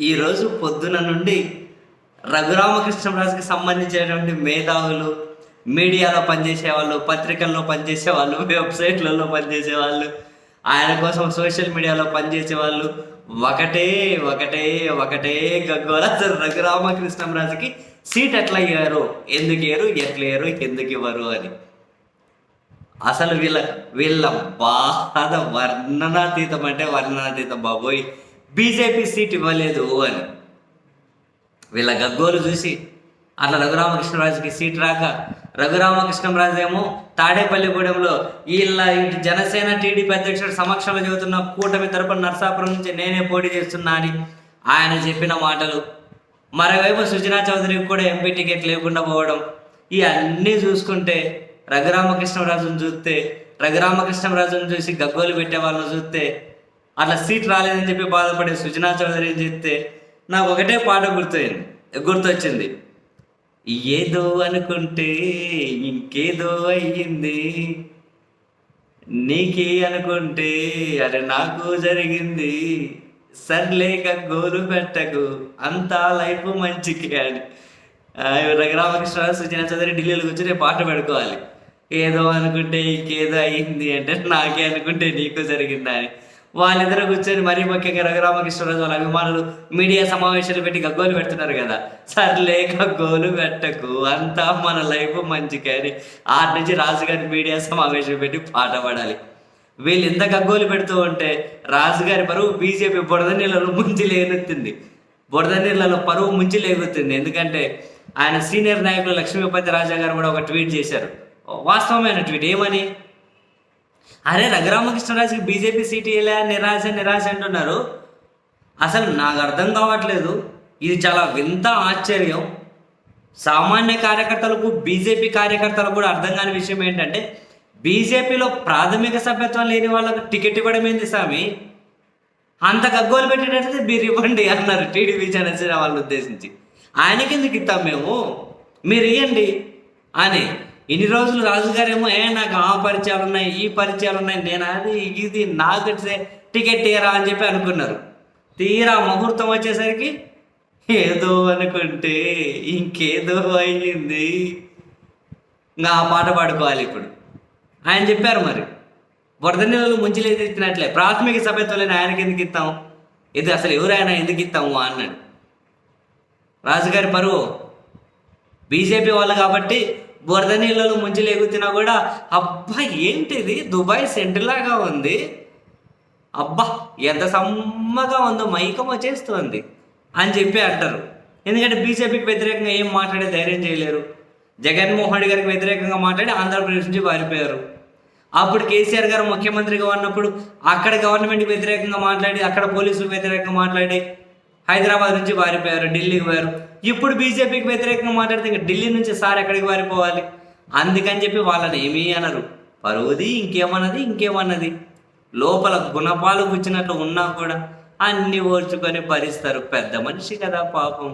ఈరోజు పొద్దున నుండి రఘురామకృష్ణరాజుకి సంబంధించినటువంటి మేధావులు మీడియాలో పనిచేసే వాళ్ళు పత్రికల్లో పనిచేసే వాళ్ళు వెబ్సైట్లలో పనిచేసే వాళ్ళు ఆయన కోసం సోషల్ మీడియాలో పనిచేసే వాళ్ళు ఒకటే ఒకటే ఒకటే గగ్గోల రఘురామకృష్ణరాజుకి సీట్ ఎట్లా అయ్యారు ఎందుకు ఇయ్యరు ఎట్లా ఇయ్యరు ఎందుకు ఇవ్వరు అని. అసలు వీళ్ళ వీళ్ళ బాధ వర్ణనాతీతం అంటే వర్ణనాతీతం బాబోయ్. బీజేపీ సీట్ ఇవ్వలేదు అని. వీళ్ళ గగ్గోలు చూసి అట్లా రఘురామకృష్ణరాజుకి సీట్ రాక రఘురామకృష్ణరాజు ఏమో తాడేపల్లిగూడెంలో వీళ్ళ ఇటు జనసేన టీడీపీ అధ్యక్షుడు సమక్షంలో చెబుతున్న కూటమి తరపున నర్సాపురం నుంచి నేనే పోటీ చేస్తున్నా అని ఆయన చెప్పిన మాటలు. మరోవైపు సుజనా చౌదరికి కూడా ఎంపీ టికెట్ లేకుండా పోవడం. ఇవన్నీ చూసుకుంటే రఘురామకృష్ణరాజును చూస్తే రఘురామకృష్ణరాజును చూసి గగ్గోలు పెట్టే వాళ్ళని చూస్తే అట్లా సీట్ రాలేదని చెప్పి బాధపడే సుజనా చౌదరి చెప్తే నాకు ఒకటే పాట గుర్తయింది గుర్తొచ్చింది. ఏదో అనుకుంటే ఇంకేదో అయ్యింది. నీకే అనుకుంటే అరే నాకు జరిగింది. సర్లేక గోరు పెట్టకు అంతా లైఫ్ మంచికి అని. రఘురామకృష్ణ సుజనా చౌదరి ఢిల్లీలో కూర్చొని పాట పెట్టుకోవాలి ఏదో అనుకుంటే ఇంకేదో అయ్యింది అంటే నాకే అనుకుంటే నీకు జరిగిందా అని. వాళ్ళిద్దరు కూర్చొని మరీ ముఖ్యంగా రఘురామకృష్ణరాజు వాళ్ళ అభిమానులు మీడియా సమావేశాలు పెట్టి గగ్గోలు పెడుతున్నారు కదా. సర్లే గగ్గోలు పెట్టకు అంతా మన లైఫ్ మంచిగా అని ఆటి నుంచి రాజుగారి మీడియా సమావేశం పెట్టి పాట పడాలి. వీళ్ళు ఇంత గగ్గోలు పెడుతూ ఉంటే రాజుగారి పరువు బీజేపీ బుడద నీళ్ళలో ముంచి లేనెత్తింది బుడద నీళ్ళలో పరువు ముంచి లేగుతుంది. ఎందుకంటే ఆయన సీనియర్ నాయకులు లక్ష్మీపతి రాజా గారు కూడా ఒక ట్వీట్ చేశారు. వాస్తవమైన ట్వీట్ ఏమని? అరే రఘురామకృష్ణరాజుకి బీజేపీ సీట్ ఇలా నిరాశ నిరాశ అంటున్నారు. అసలు నాకు అర్థం కావట్లేదు. ఇది చాలా వింత ఆశ్చర్యం. సామాన్య కార్యకర్తలకు బీజేపీ కార్యకర్తలకు కూడా అర్థం కాని విషయం ఏంటంటే బీజేపీలో ప్రాథమిక సభ్యత్వం లేని వాళ్ళకు టికెట్ ఇవ్వడం ఏంది స్వామి? అంత గగ్గోలు పెట్టేటట్టు మీరు ఇవ్వండి అన్నారు టీడీపీ జనసేన వాళ్ళని ఉద్దేశించి. ఆయనకి ఎందుకు ఇస్తాం మేము? మీరు ఇవ్వండి అని ఇన్ని రోజులు రాజుగారేమో ఏ నాకు ఆ పరిచయాలు ఉన్నాయి ఈ పరిచయాలు ఉన్నాయి నేను అది ఇది నాకు టికెట్ తీయరా అని చెప్పి అనుకున్నారు. తీరా ముహూర్తం వచ్చేసరికి ఏదో అనుకుంటే ఇంకేదో అయ్యింది ఇంకా ఆ పాట పాడుకోవాలి ఇప్పుడు. ఆయన చెప్పారు మరి వరద నీళ్ళు ముంచిలేదు ఇచ్చినట్లే ప్రాథమిక సభ్యత్వం ఆయనకి ఎందుకు ఇస్తాం? ఇది అసలు ఎవరైనా ఎందుకు ఇస్తాము? అన్నాడు. రాజుగారి పరువు బీజేపీ వాళ్ళు కాబట్టి బురద నీళ్ళలో ముంచి లేగుతున్నా కూడా అబ్బా ఏంటిది? దుబాయ్ సెంటర్ లాగా ఉంది. అబ్బా ఎంత సమ్మగా ఉందో మైకం వచ్చేస్తుంది అని చెప్పి అంటారు. ఎందుకంటే బీజేపీకి వ్యతిరేకంగా ఏం మాట్లాడే ధైర్యం చేయలేరు. జగన్మోహన్ రెడ్డి గారికి వ్యతిరేకంగా మాట్లాడి ఆంధ్రప్రదేశ్ నుంచి పారిపోయారు. అప్పుడు కేసీఆర్ గారు ముఖ్యమంత్రిగా ఉన్నప్పుడు అక్కడ గవర్నమెంట్కి వ్యతిరేకంగా మాట్లాడి అక్కడ పోలీసులకు వ్యతిరేకంగా మాట్లాడి హైదరాబాద్ నుంచి పారిపోయారు ఢిల్లీకి పోయారు. ఇప్పుడు బీజేపీకి వ్యతిరేకంగా మాట్లాడితే ఇంకా ఢిల్లీ నుంచి సార్ ఎక్కడికి పారిపోవాలి అందుకని చెప్పి వాళ్ళని ఏమీ అనరు. పరువుది ఇంకేమన్నది ఇంకేమన్నది. లోపల గుణపాలు కూర్చున్నట్లు ఉన్నా కూడా అన్ని ఓర్చుకొని భరిస్తారు. పెద్ద మనిషి కదా పాపం.